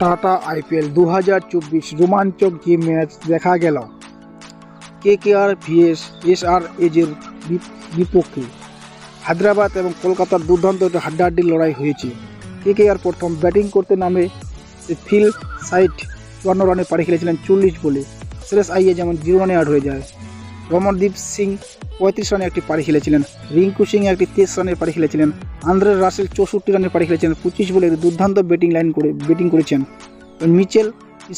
Tata IPL দু হাজার চব্বিশ রোমাঞ্চক যে ম্যাচ দেখা গেল। কে কে আর ভিএস এস আর এজের বিপক্ষে হায়দ্রাবাদ এবং কলকাতার দুর্দান্ত একটা হাড্ডাহাড্ডি লড়াই হয়েছে। কে কে আর প্রথম ব্যাটিং করতে নামে ফিল সাইট, চুয়ান্ন রানে পাড়ি খেলেছিলেন চল্লিশ বলে। সুরেশ আইয়ে যেমন জিরো রানে আউট হয়ে যায়। রমনদীপ সিং পঁয়ত্রিশ রানে একটি পাড়ি খেলেছিলেন। রিঙ্কু সিং একটি তেইশ রানের পাড়ি খেলেছিলেন। আন্দ্রে রাসেল চৌষট্টি রানের পাড়ি খেলেছিলেন। পঁচিশ বলে দুর্দান্ত ব্যাটিং লাইন করে ব্যাটিং করেছেন। মিচেল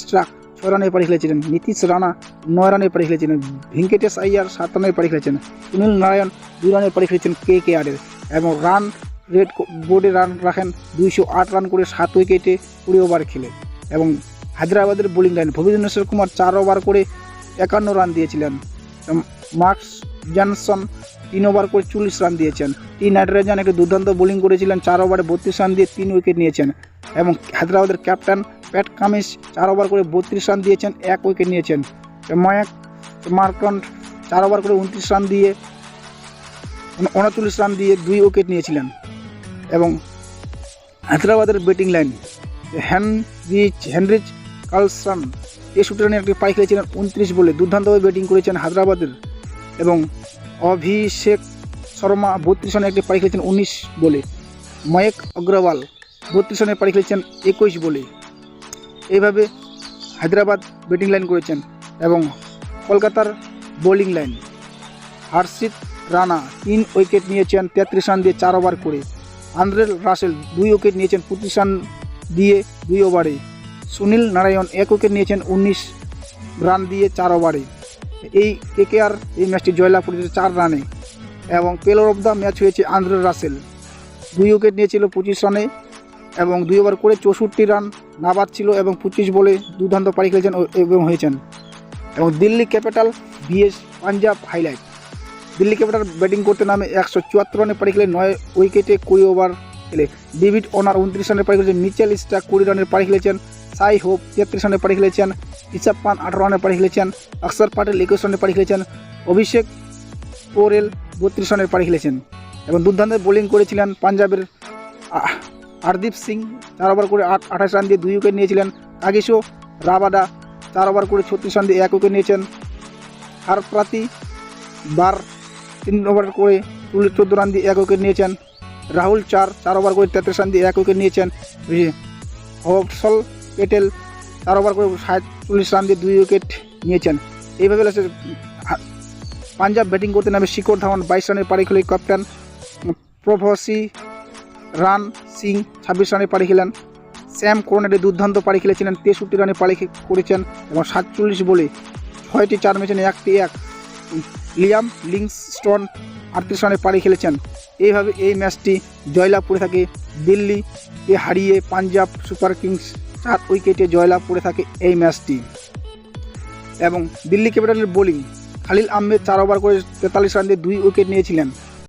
স্ট্রাক ছয় রানের পাড়ি খেলেছিলেন। নীতিশ রানা নয় রানের পাড়ি খেলেছিলেন। ভেঙ্কটেশ আইয়ার সাত রানের পাড়ি খেলেছেন সুনীল নারায়ণ দুই রানের পাড়ি খেলেছেন কে কে আরের এবং রান রেড বোর্ডে রান রাখেন দুইশো আট রান করে সাত উইকেটে কুড়ি ওভার খেলে এবং হায়দ্রাবাদের বোলিং লাইন ভবিন্দ্রেশ্বর কুমার চার ওভার করে একান্ন রান দিয়েছিলেন। মার্কস জনসন তিন ওভার করে চল্লিশ রান দিয়েছেন। টি নাইট্রোজেন একটি দুর্দান্ত বোলিং করেছিলেন, চার ওভারে বত্রিশ রান দিয়ে তিন উইকেট নিয়েছেন এবং হায়দ্রাবাদের ক্যাপ্টেন প্যাট কামিস চার ওভার করে বত্রিশ রান দিয়েছেন, এক উইকেট নিয়েছেন। ময়াক মার্কন্ড চার ওভার করে উনত্রিশ রান দিয়ে, উনচল্লিশ রান দিয়ে দুই উইকেট নিয়েছিলেন। এবং হায়দ্রাবাদের batting line Heinrich Heinrich Klaasen তেষট্টি রানে একটি পাই খেলেছিলেন উনত্রিশ বলে। দুর্দান্তভাবে ব্যাটিং করেছেন হায়দ্রাবাদের এবং অভিষেক শর্মা বত্রিশ রানে একটি পাই খেলেছেন উনিশ বলে। ময়েক অগ্রওয়াল বত্রিশ রানে পাড়ি খেলেছেন একুশ বলে। এইভাবে হায়দ্রাবাদ ব্যাটিং লাইন করেছেন এবং কলকাতার বোলিং লাইন হর্ষিত রানা তিন উইকেট নিয়েছেন তেত্রিশ রান দিয়ে চার ওভার করে। আন্দ্রেল রাসেল দুই উইকেট নিয়েছেন পঁচিশ রান দিয়ে দুই ওভারে সুনীল নারায়ণ এক উইকেট নিয়েছেন উনিশ রান দিয়ে চার ওভারে। এই কেকেআর এই ম্যাচটি জয়লাভ করেছে চার রানে এবং প্লেয়ার অফ দ্য ম্যাচ হয়েছে আন্দ্রেল রাসেল। দুই উইকেট নিয়েছিল পঁচিশ রানে এবং দুই ওভার করে চৌষট্টি রান নাবাদ ছিল এবং পঁচিশ বলে দুর্দান্ত পাড়ি খেলেছেন এবং হয়েছেন। এবং Delhi capital VS Punjab highlight. Delhi capital batting করতে নামে একশো চুয়াত্তর রানে পাড়ি খেলে নয় উইকেটে কুড়ি ওভার খেলে। ডেভিড ওনার উনত্রিশ রানের পাড়ি খেলেছেন, মিচেল স্টাক কুড়ি রানের পাড়ি খেলেছেন সাই হোপ তেত্রিশ রানের পাড়ি খেলেছেন ইসাব পান আঠারো রানে পাড়ি খেলেছেন অক্ষর পাটেল একুশ রানে পাড়ি খেলেছেন অভিষেক পোরেল বত্রিশ রানের পাড়ি খেলেছেন এবং দুর্দান্ত বোলিং করেছিলেন পাঞ্জাবের হরদীপ সিং চার ওভার করে আট, আঠাশ রান দিয়ে দুই উইকেট নিয়েছিলেন কাগিসো রাবাডা চার ওভার করে ছত্রিশ রান দিয়ে এক উইকেট নিয়েছেন হারপ্রাতি বার তিন ওভার করে চোদ্দ রান দিয়ে এক উইকেট নিয়েছেন রাহুল চার চার ওভার করে তেত্রিশ রান দিয়ে এক উইকেট নিয়েছেন হর্ষল পেটেল চার ওভার করে সাতচল্লিশ রান দিয়ে দুই উইকেট নিয়েছেন। এইভাবে পাঞ্জাব ব্যাটিং করতে নামে শিখর ধাওয়ান, বাইশ রানের পাড়ি খেলে ক্যাপ্টেন প্রভসি রান সিং ছাব্বিশ রানে পাড়ি খেলেন। স্যাম করোনারে দুর্দান্ত পাড়ি খেলেছিলেন, তেষট্টি রানে পাড়ি করেছেন এবং সাতচল্লিশ বলে ছয়টি চার ম্যাচে একটি এক। লিয়াম লিংস্টন আটত্রিশ রানে পাড়ি খেলেছেন। এইভাবে এই ম্যাচটি জয়লাভ করে থাকে দিল্লিকে হারিয়ে পাঞ্জাব সুপার কিংস চার উইকেটে জয়লাভ করে থাকে এই ম্যাচটি। এবং দিল্লি ক্যাপিটালের বোলিং খালিল আহমেদ চার ওভার করে তেতাল্লিশ রান দিয়ে দুই উইকেট নিয়েছিলেন।